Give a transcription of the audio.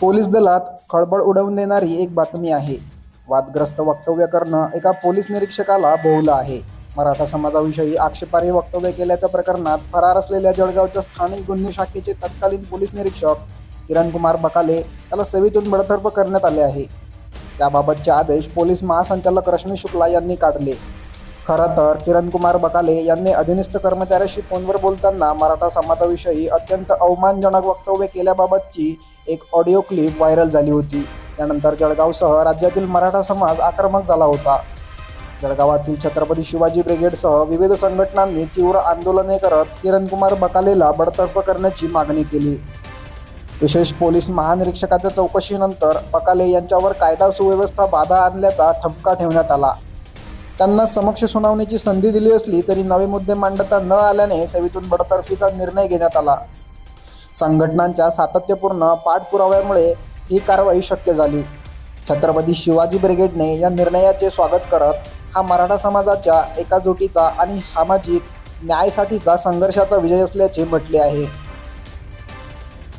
Police दलात खळबळ उडवून देणारी एक बातमी आहे. वादग्रस्त वक्तव्य करणं एका पोलीस निरीक्षकाला बोवलं आहे. मराठा समाजाविषयी आक्षेपार्ह वक्तव्य केल्याच्या प्रकरणात फरार असलेल्या जळगावच्या स्थानिक गुन्हे शाखेचे तत्कालीन पोलीस निरीक्षक किरणकुमार बकाले याला सेवेतून बडतर्फ करण्यात आले आहे. त्याबाबतचे आदेश पोलीस महासंचालक रश्मी शुक्ला यांनी काढले. खरं तर किरणकुमार बकाले यांनी अधीनस्थ कर्मचाऱ्याशी फोनवर बोलताना मराठा समाजाविषयी अत्यंत अवमानजनक वक्तव्य केल्याबाबतची एक ऑडिओ क्लिप व्हायरल झाली होती. त्यानंतर जळगावसह राज्यातील मराठा समाज आक्रमक झाला होता. जळगावातील छत्रपती शिवाजी ब्रिगेडसह विविध संघटनांनी तीव्र आंदोलने करत किरणकुमार बकालेला बडतर्फ करण्याची मागणी केली. विशेष पोलीस महानिरीक्षकाच्या चौकशीनंतर बकाले यांच्यावर कायदा सुव्यवस्था बाधा आणल्याचा ठपका ठेवण्यात आला. त्यांना समक्ष सुनावणीची संधी दिली असली तरी नवे मुद्दे मांडता न आल्याने सेवेतून बडतर्फीचा निर्णय घेण्यात आला. संघटनांच्या सातत्यपूर्ण पाठपुराव्यामुळे ही कारवाई शक्य झाली. छत्रपती शिवाजी ब्रिगेडने या निर्णयाचे स्वागत करत हा मराठा समाजाच्या एकजुटीचा आणि सामाजिक न्यायासाठीचा संघर्षाचा विजय असल्याचे म्हटले आहे.